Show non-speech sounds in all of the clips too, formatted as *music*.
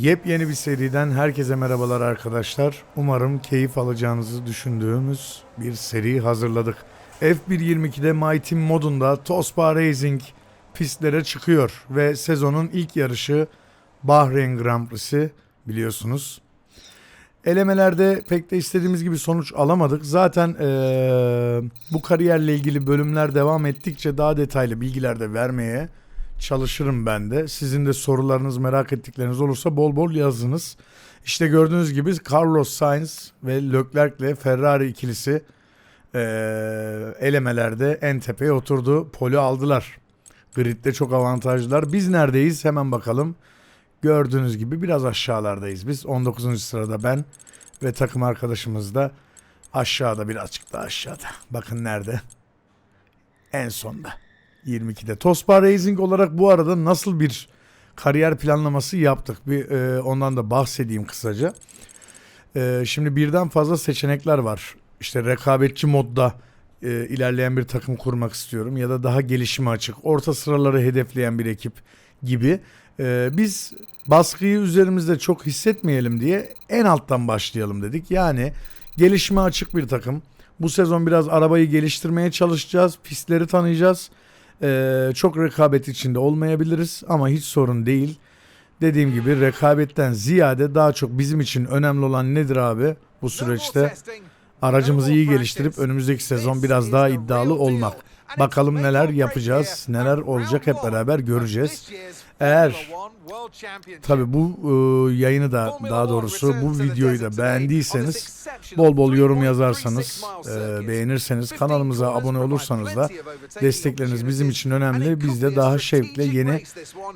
Yepyeni bir seriden herkese merhabalar arkadaşlar. Umarım keyif alacağınızı düşündüğümüz bir seri hazırladık. F1.22'de My Team modunda Tospa Racing pistlere çıkıyor ve sezonun ilk yarışı Bahreyn Grand Prix'si biliyorsunuz. Elemelerde pek de istediğimiz gibi sonuç alamadık. Zaten eee, bu kariyerle ilgili bölümler devam ettikçe daha detaylı bilgiler de vermeye çalışırım ben de. Sizin de sorularınız, merak ettikleriniz olursa bol bol yazınız. İşte gördüğünüz gibi Carlos Sainz ve Leclerc'le Ferrari ikilisi eee, elemelerde en tepeye oturdu. Poli aldılar. Grid'de çok avantajlılar. Biz neredeyiz? Hemen bakalım. Gördüğünüz gibi biraz aşağılardayız biz. 19. sırada ben ve takım arkadaşımız da aşağıda birazcık daha aşağıda. Bakın nerede? En sonda. 22'de. Tospa Racing olarak bu arada nasıl bir kariyer planlaması yaptık? Bir e, ondan da bahsedeyim kısaca. E, şimdi birden fazla seçenekler var. İşte rekabetçi modda e, ilerleyen bir takım kurmak istiyorum ya da daha gelişime açık, orta sıraları hedefleyen bir ekip gibi. E, biz baskıyı üzerimizde çok hissetmeyelim diye en alttan başlayalım dedik. Yani gelişime açık bir takım. Bu sezon biraz arabayı geliştirmeye çalışacağız, pistleri tanıyacağız. Ee, çok rekabet içinde olmayabiliriz ama hiç sorun değil. Dediğim gibi rekabetten ziyade daha çok bizim için önemli olan nedir abi bu süreçte? Aracımızı iyi geliştirip önümüzdeki sezon biraz daha iddialı olmak. Bakalım neler yapacağız, neler olacak hep beraber göreceğiz. Eğer tabi bu e, yayını da daha doğrusu bu videoyu da beğendiyseniz bol bol yorum yazarsanız, e, beğenirseniz, kanalımıza abone olursanız da destekleriniz bizim için önemli. Biz de daha şevkle yeni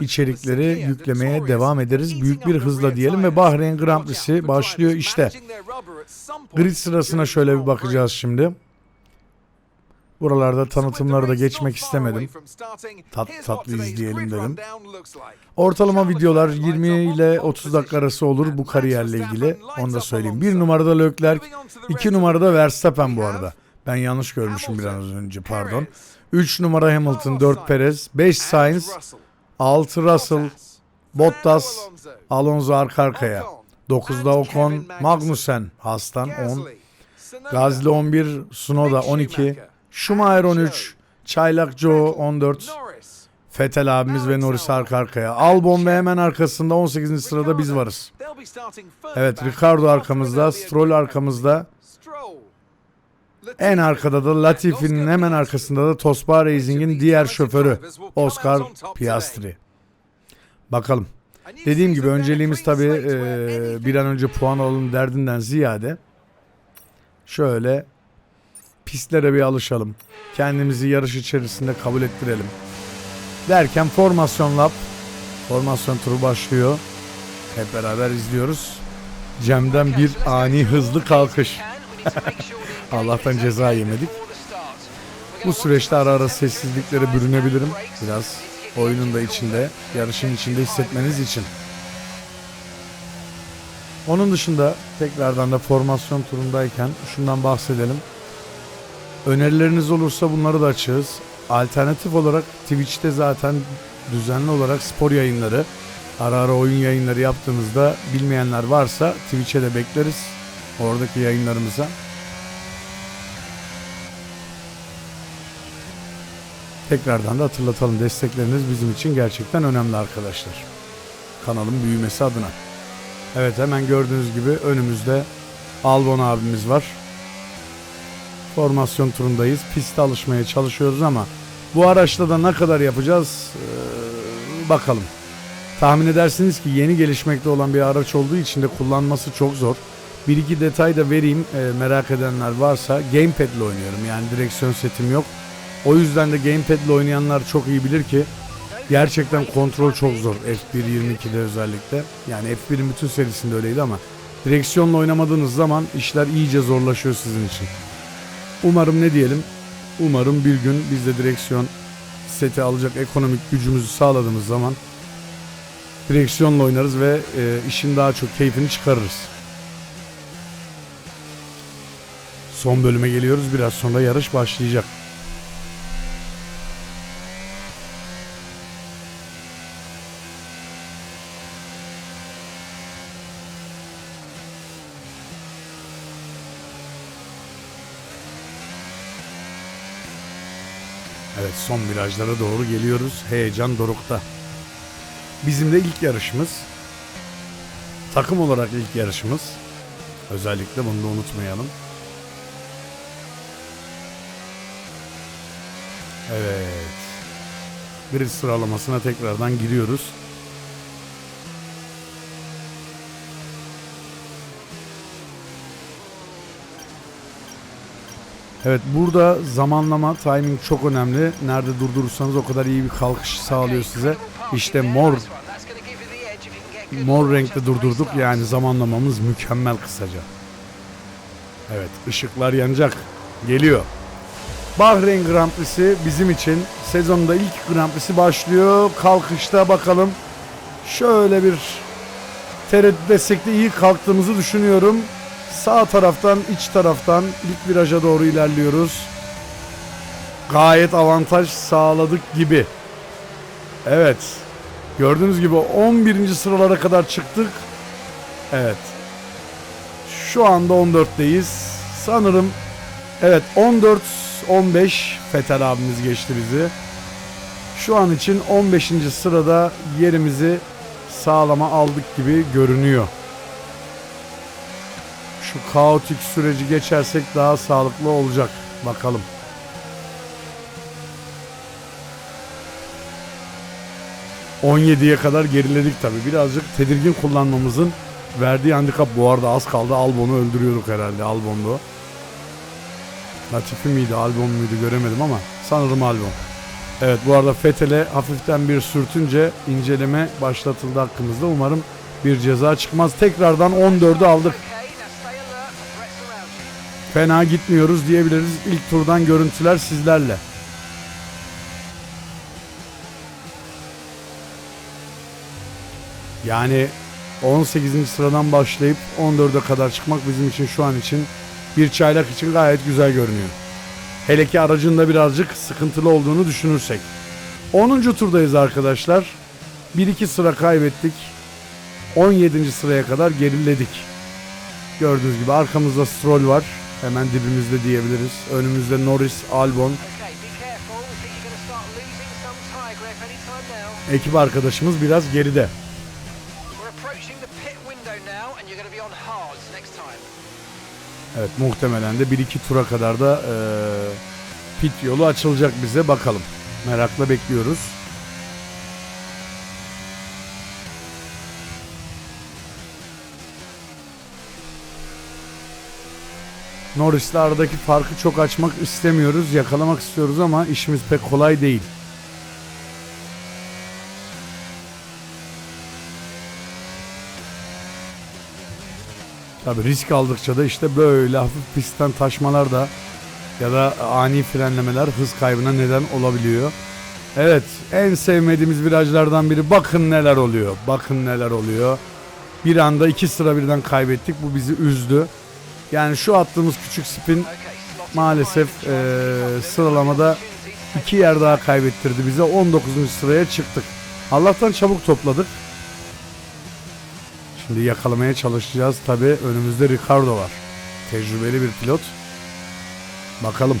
içerikleri yüklemeye devam ederiz. Büyük bir hızla diyelim ve Bahreyn Grand Prix'si başlıyor işte. Grid sırasına şöyle bir bakacağız şimdi. Buralarda tanıtımları da geçmek istemedim. Tat, tatlı izleyelim dedim. Ortalama videolar 20 ile 30 dakika arası olur bu kariyerle ilgili. Onu da söyleyeyim. Bir numarada Leclerc, iki numarada Verstappen bu arada. Ben yanlış görmüşüm biraz önce pardon. 3 numara Hamilton, 4 Perez, 5 Sainz, 6 Russell, Bottas, Alonso arka arkaya. 9'da Ocon, Magnussen, Hastan 10, Gazli 11, Sunoda 12, Schumacher 13, Çaylak Joe 14, Fetel abimiz ve Norris arka arkaya. Albon ve hemen arkasında 18. sırada biz varız. Evet Ricardo arkamızda, Stroll arkamızda. En arkada da Latifi'nin hemen arkasında da Tospa Racing'in diğer şoförü Oscar Piastri. Bakalım. Dediğim gibi önceliğimiz tabii e, bir an önce puan alalım derdinden ziyade şöyle pistlere bir alışalım. Kendimizi yarış içerisinde kabul ettirelim. Derken formasyon lap, formasyon turu başlıyor. Hep beraber izliyoruz. Cem'den bir ani hızlı kalkış. *laughs* Allah'tan ceza yemedik. Bu süreçte ara ara sessizliklere bürünebilirim. Biraz oyunun da içinde, yarışın içinde hissetmeniz için. Onun dışında tekrardan da formasyon turundayken şundan bahsedelim. Önerileriniz olursa bunları da açığız. Alternatif olarak Twitch'te zaten düzenli olarak spor yayınları, ara ara oyun yayınları yaptığımızda bilmeyenler varsa Twitch'e de bekleriz. Oradaki yayınlarımıza. Tekrardan da hatırlatalım destekleriniz bizim için gerçekten önemli arkadaşlar. Kanalın büyümesi adına. Evet hemen gördüğünüz gibi önümüzde Albon abimiz var. Formasyon turundayız. Piste alışmaya çalışıyoruz ama bu araçla da ne kadar yapacağız ee, bakalım. Tahmin edersiniz ki yeni gelişmekte olan bir araç olduğu için de kullanması çok zor. Bir iki detay da vereyim ee, merak edenler varsa. Gamepad ile oynuyorum yani direksiyon setim yok. O yüzden de Gamepad ile oynayanlar çok iyi bilir ki gerçekten kontrol çok zor F1 22'de özellikle. Yani F1'in bütün serisinde öyleydi ama direksiyonla oynamadığınız zaman işler iyice zorlaşıyor sizin için. Umarım ne diyelim? Umarım bir gün biz de direksiyon seti alacak ekonomik gücümüzü sağladığımız zaman direksiyonla oynarız ve e, işin daha çok keyfini çıkarırız. Son bölüme geliyoruz. Biraz sonra yarış başlayacak. Son virajlara doğru geliyoruz. Heyecan dorukta. Bizim de ilk yarışımız. Takım olarak ilk yarışımız. Özellikle bunu da unutmayalım. Evet. Bir sıralamasına tekrardan giriyoruz. Evet burada zamanlama, timing çok önemli. Nerede durdurursanız o kadar iyi bir kalkış sağlıyor size. İşte mor mor renkte durdurduk yani zamanlamamız mükemmel kısaca. Evet ışıklar yanacak. Geliyor. Bahreyn Grand Prix'si bizim için sezonda ilk Grand Prix'si başlıyor. Kalkışta bakalım. Şöyle bir tereddüt etsek de iyi kalktığımızı düşünüyorum. Sağ taraftan iç taraftan ilk viraja doğru ilerliyoruz. Gayet avantaj sağladık gibi. Evet. Gördüğünüz gibi 11. sıralara kadar çıktık. Evet. Şu anda 14'teyiz. Sanırım evet 14 15 Fetel abimiz geçti bizi. Şu an için 15. sırada yerimizi sağlama aldık gibi görünüyor. Şu kaotik süreci geçersek daha sağlıklı olacak. Bakalım. ...17'ye kadar geriledik tabi. Birazcık tedirgin kullanmamızın verdiği handikap bu arada az kaldı. Albon'u öldürüyorduk herhalde. Albon'du. Latifi miydi, Albon muydu göremedim ama sanırım Albon. Evet bu arada Fethel'e hafiften bir sürtünce inceleme başlatıldı hakkımızda. Umarım bir ceza çıkmaz. Tekrardan 14'ü aldık. Fena gitmiyoruz diyebiliriz. İlk turdan görüntüler sizlerle. Yani 18. sıradan başlayıp 14'e kadar çıkmak bizim için şu an için bir çaylak için gayet güzel görünüyor. Hele ki aracın da birazcık sıkıntılı olduğunu düşünürsek. 10. turdayız arkadaşlar. 1-2 sıra kaybettik. 17. sıraya kadar geriledik. Gördüğünüz gibi arkamızda Stroll var. Hemen dibimizde diyebiliriz. Önümüzde Norris, Albon. Ekip arkadaşımız biraz geride. Evet muhtemelen de 1-2 tura kadar da e, pit yolu açılacak bize bakalım. Merakla bekliyoruz. Norris'le aradaki farkı çok açmak istemiyoruz. Yakalamak istiyoruz ama işimiz pek kolay değil. Tabi risk aldıkça da işte böyle hafif pistten taşmalar da ya da ani frenlemeler hız kaybına neden olabiliyor. Evet en sevmediğimiz virajlardan biri bakın neler oluyor. Bakın neler oluyor. Bir anda iki sıra birden kaybettik. Bu bizi üzdü. Yani şu attığımız küçük spin maalesef e, sıralamada iki yer daha kaybettirdi bize. 19. sıraya çıktık. Allah'tan çabuk topladık. Şimdi yakalamaya çalışacağız. Tabi önümüzde Ricardo var. Tecrübeli bir pilot. Bakalım.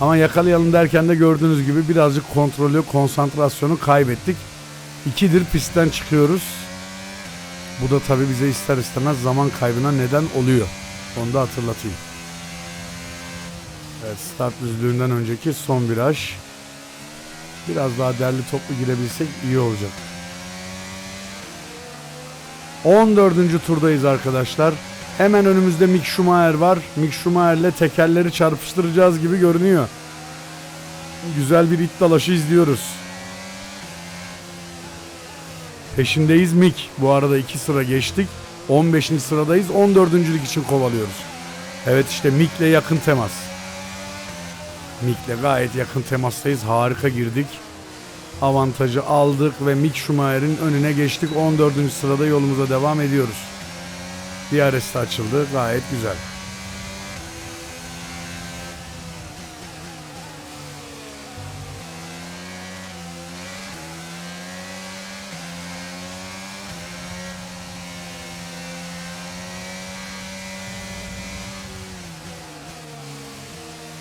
Ama yakalayalım derken de gördüğünüz gibi birazcık kontrolü, konsantrasyonu kaybettik. İkidir pistten çıkıyoruz. Bu da tabi bize ister istemez zaman kaybına neden oluyor. Onu da hatırlatayım. Evet start düzlüğünden önceki son viraj. Biraz daha derli toplu girebilsek iyi olacak. 14. turdayız arkadaşlar. Hemen önümüzde Mick Schumacher var. Mick Schumacher'le tekerleri çarpıştıracağız gibi görünüyor. Güzel bir it dalaşı izliyoruz. Peşindeyiz Mick. Bu arada 2 sıra geçtik. 15. sıradayız. 14. için kovalıyoruz. Evet işte Mick'le yakın temas. Mick'le gayet yakın temastayız. Harika girdik. Avantajı aldık ve Mick Schumacher'in önüne geçtik. 14. sırada yolumuza devam ediyoruz. DRS açıldı. Gayet güzel.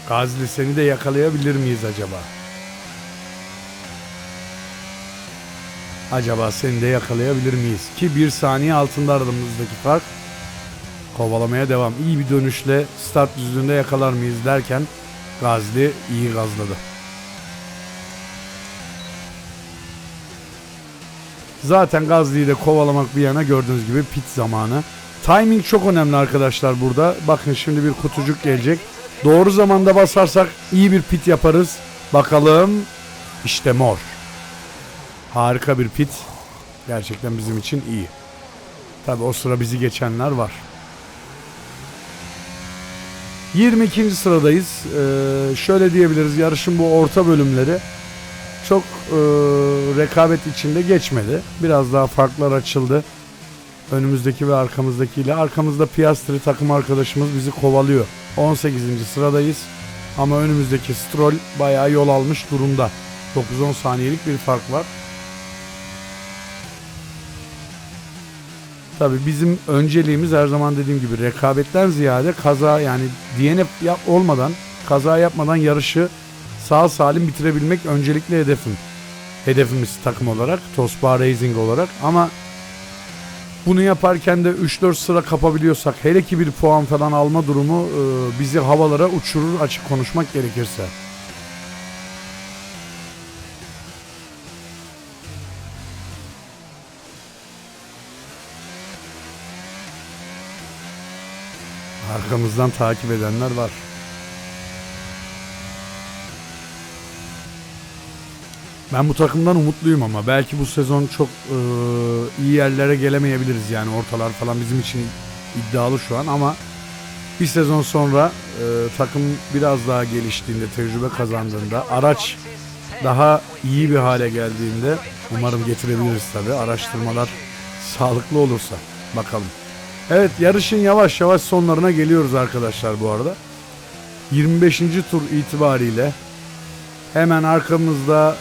Gazli seni de yakalayabilir miyiz acaba? Acaba seni de yakalayabilir miyiz? Ki bir saniye altında aramızdaki fark. Kovalamaya devam. İyi bir dönüşle start düzlüğünde yakalar mıyız derken Gazli iyi gazladı. Zaten Gazli'yi de kovalamak bir yana gördüğünüz gibi pit zamanı. Timing çok önemli arkadaşlar burada. Bakın şimdi bir kutucuk gelecek. Doğru zamanda basarsak iyi bir pit yaparız. Bakalım. İşte mor. Harika bir pit. Gerçekten bizim için iyi. Tabi o sıra bizi geçenler var. 22. sıradayız. Ee, şöyle diyebiliriz yarışın bu orta bölümleri çok e, rekabet içinde geçmedi. Biraz daha farklar açıldı. Önümüzdeki ve arkamızdakiyle. Arkamızda Piastri takım arkadaşımız bizi kovalıyor. 18. sıradayız. Ama önümüzdeki Stroll bayağı yol almış durumda. 9-10 saniyelik bir fark var. Tabii bizim önceliğimiz her zaman dediğim gibi rekabetten ziyade kaza yani DNF yap olmadan kaza yapmadan yarışı sağ salim bitirebilmek öncelikli hedefim. Hedefimiz takım olarak, Tosba Racing olarak ama bunu yaparken de 3-4 sıra kapabiliyorsak hele ki bir puan falan alma durumu e, bizi havalara uçurur açık konuşmak gerekirse. Arkamızdan takip edenler var. Ben bu takımdan umutluyum ama belki bu sezon çok e, iyi yerlere gelemeyebiliriz yani ortalar falan bizim için iddialı şu an ama bir sezon sonra e, takım biraz daha geliştiğinde, tecrübe kazandığında, araç daha iyi bir hale geldiğinde umarım getirebiliriz tabi araştırmalar sağlıklı olursa bakalım. Evet yarışın yavaş yavaş sonlarına geliyoruz arkadaşlar bu arada. 25. tur itibariyle hemen arkamızda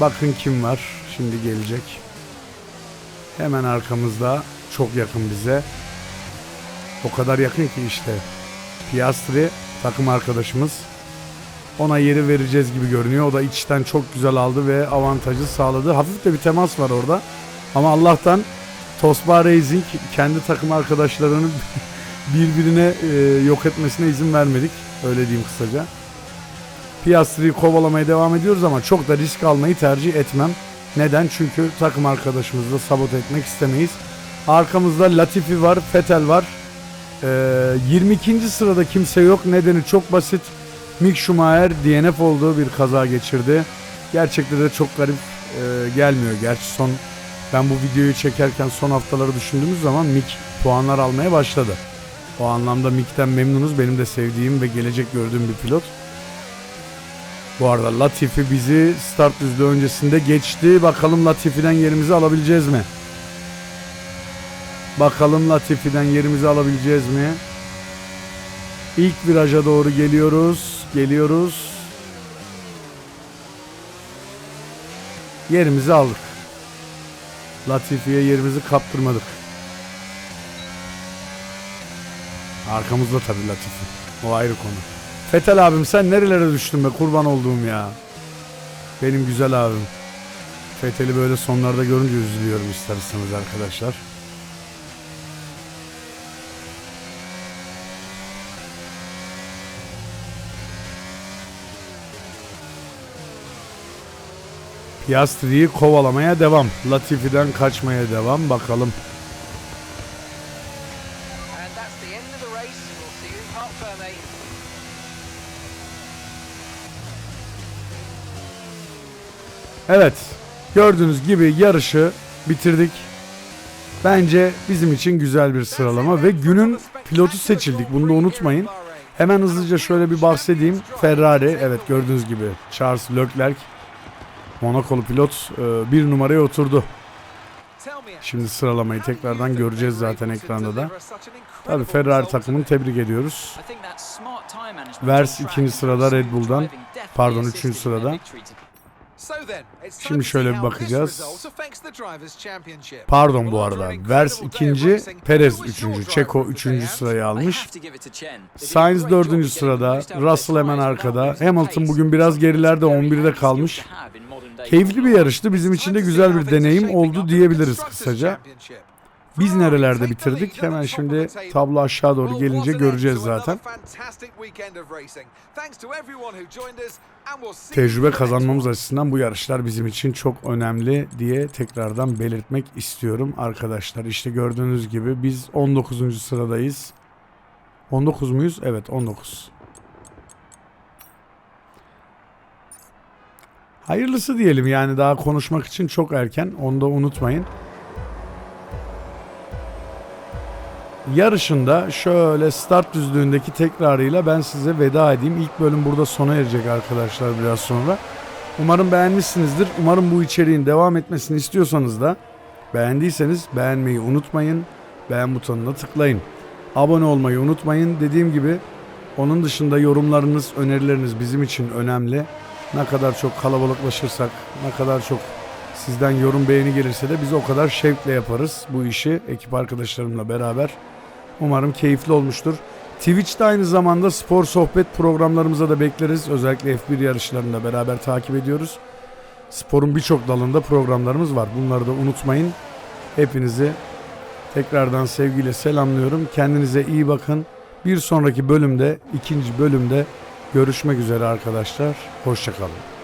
bakın kim var şimdi gelecek. Hemen arkamızda çok yakın bize. O kadar yakın ki işte Piastri takım arkadaşımız. Ona yeri vereceğiz gibi görünüyor. O da içten çok güzel aldı ve avantajı sağladı. Hafif de bir temas var orada. Ama Allah'tan Tosba Racing kendi takım arkadaşlarını *laughs* birbirine e, yok etmesine izin vermedik. Öyle diyeyim kısaca. Piastri'yi kovalamaya devam ediyoruz ama çok da risk almayı tercih etmem. Neden? Çünkü takım arkadaşımızı da sabote etmek istemeyiz. Arkamızda Latifi var, Fetel var. Ee, 22. sırada kimse yok. Nedeni çok basit. Mick Schumacher DNF olduğu bir kaza geçirdi. Gerçekten de çok garip e, gelmiyor. Gerçi son ben bu videoyu çekerken son haftaları düşündüğümüz zaman Mick puanlar almaya başladı. O anlamda Mick'ten memnunuz. Benim de sevdiğim ve gelecek gördüğüm bir pilot. Bu arada Latifi bizi start düzlüğü öncesinde geçti. Bakalım Latifi'den yerimizi alabileceğiz mi? Bakalım Latifi'den yerimizi alabileceğiz mi? İlk viraja doğru geliyoruz. Geliyoruz. Yerimizi aldık. Latifi'ye yerimizi kaptırmadık. Arkamızda tabii Latifi. O ayrı konu. Fetel abim sen nerelere düştün be kurban olduğum ya. Benim güzel abim. Fetel'i böyle sonlarda görünce üzülüyorum isterseniz arkadaşlar. Piastri'yi kovalamaya devam. Latifi'den kaçmaya devam. Bakalım. Evet. Gördüğünüz gibi yarışı bitirdik. Bence bizim için güzel bir sıralama ve günün pilotu seçildik. Bunu da unutmayın. Hemen hızlıca şöyle bir bahsedeyim. Ferrari, evet gördüğünüz gibi Charles Leclerc Monakolu pilot e, bir numaraya oturdu. Şimdi sıralamayı tekrardan göreceğiz zaten ekranda da. Tabii Ferrari takımını tebrik ediyoruz. Vers ikinci sırada Red Bull'dan, pardon, üçüncü sırada. Şimdi şöyle bir bakacağız. Pardon bu arada. Vers ikinci, Perez üçüncü, Çeko üçüncü sırayı almış. Sainz dördüncü sırada, Russell hemen arkada. Hamilton bugün biraz gerilerde 11'de kalmış. Keyifli bir yarıştı. Bizim için de güzel bir deneyim oldu diyebiliriz kısaca. Biz nerelerde bitirdik? Hemen şimdi tablo aşağı doğru gelince göreceğiz zaten. Tecrübe kazanmamız açısından bu yarışlar bizim için çok önemli diye tekrardan belirtmek istiyorum arkadaşlar. İşte gördüğünüz gibi biz 19. sıradayız. 19 muyuz? Evet 19. Hayırlısı diyelim yani daha konuşmak için çok erken. Onu da unutmayın. Yarışında şöyle start düzlüğündeki tekrarıyla ben size veda edeyim. İlk bölüm burada sona erecek arkadaşlar biraz sonra. Umarım beğenmişsinizdir. Umarım bu içeriğin devam etmesini istiyorsanız da beğendiyseniz beğenmeyi unutmayın. Beğen butonuna tıklayın. Abone olmayı unutmayın. Dediğim gibi onun dışında yorumlarınız, önerileriniz bizim için önemli. Ne kadar çok kalabalıklaşırsak, ne kadar çok sizden yorum beğeni gelirse de biz o kadar şevkle yaparız bu işi ekip arkadaşlarımla beraber. Umarım keyifli olmuştur. Twitch'te aynı zamanda spor sohbet programlarımıza da bekleriz. Özellikle F1 yarışlarında beraber takip ediyoruz. Sporun birçok dalında programlarımız var. Bunları da unutmayın. Hepinizi tekrardan sevgiyle selamlıyorum. Kendinize iyi bakın. Bir sonraki bölümde, ikinci bölümde görüşmek üzere arkadaşlar. Hoşçakalın.